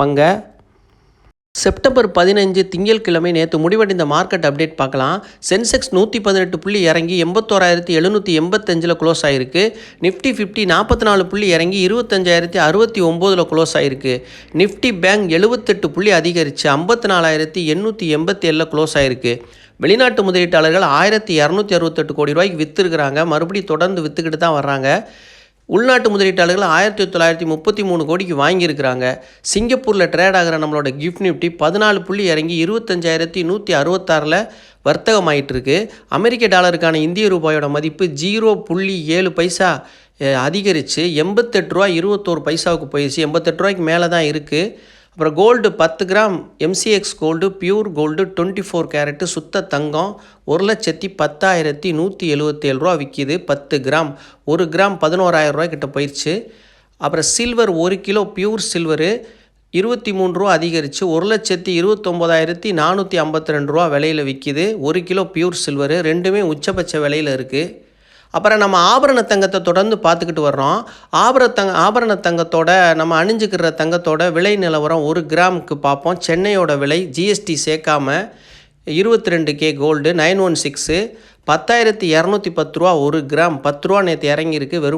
பங்க செப்டம்பர் பதினஞ்சு திங்கட்கிழமை நேற்று முடிவடைந்த மார்க்கெட் அப்டேட் பார்க்கலாம். சென்செக்ஸ் நூற்றி பதினெட்டு புள்ளி இறங்கி எண்பத்தோராயிரத்தி எழுநூற்றி எண்பத்தஞ்சில் க்ளோஸ் ஆயிருக்கு. நிஃப்டி ஃபிஃப்டி நாற்பத்தி நாலு புள்ளி இறங்கி இருபத்தஞ்சாயிரத்தி அறுபத்தி ஒம்போதில் க்ளோஸ் ஆயிருக்கு. நிஃப்டி பேங்க் எழுபத்தெட்டு புள்ளி அதிகரித்து ஐம்பத்தி நாலாயிரத்தி எண்ணூற்றி எண்பத்தி ஏழில் க்ளோஸ் ஆயிருக்கு. வெளிநாட்டு முதலீட்டாளர்கள் ஆயிரத்தி இரநூத்தி அறுபத்தெட்டு கோடி ரூபாய்க்கு விற்றுருக்குறாங்க மறுபடியும் தொடர்ந்து விற்றுக்கிட்டு தான் வர்றாங்க. உள்நாட்டு முதலீட்டாளர்கள் ஆயிரத்தி தொள்ளாயிரத்தி முப்பத்தி மூணு கோடிக்கு வாங்கியிருக்கிறாங்க. சிங்கப்பூரில் ட்ரேட் ஆகிற நம்மளோட கிஃப்ட் நிஃப்டி பதினாலு புள்ளி இறங்கி இருபத்தஞ்சாயிரத்தி நூற்றி அறுபத்தாறில் வர்த்தகமாயிட்டிருக்கு. அமெரிக்க டாலருக்கான இந்திய ரூபாயோட மதிப்பு ஜீரோ புள்ளி ஏழு பைசா அதிகரித்து எண்பத்தெட்டு ரூபா இருபத்தோரு பைசாவுக்கு போயிடுச்சு எண்பத்தெட்டு ரூபாய்க்கு மேலே தான் இருக்குது அப்புறம் கோல்டு பத்து gram MCX gold pure gold twenty four carat சுத்த தங்கம் ஒரு லட்சத்தி பத்தாயிரத்தி நூற்றி எழுபத்தேழு ரூபா விற்கிது பத்து கிராம். ஒரு கிராம் பதினோராயிரம் ரூபாய் கிட்ட போயிடுச்சு அப்புறம் சில்வர் ஒரு கிலோ பியூர் சில்வரு இருபத்தி மூணு ரூபா அதிகரித்து ஒரு லட்சத்தி இருபத்தொம்போதாயிரத்தி நானூற்றி ஐம்பத்தி ரெண்டு ரூபா விலையில் விற்கிது ஒரு கிலோ பியூர் சில்வரு ரெண்டுமே உச்சபட்ச விலையில் இருக்குது அப்புறம் நம்ம ஆபரண தங்கத்தை தொடர்ந்து பார்த்துக்கிட்டு வர்றோம். ஆபர தங்க ஆபரண தங்கத்தோட நம்ம அணிஞ்சுக்கிற தங்கத்தோட விலை நிலவரம் ஒரு கிராமுக்கு பார்ப்போம். சென்னையோட விலை ஜிஎஸ்டி சேர்க்காம இருபத்தி ரெண்டு K gold nine one six பத்தாயிரத்தி இரநூத்தி பத்து ரூபா ஒரு கிராம். பத்து ரூபா நேற்று இறங்கியிருக்கு. வெறும்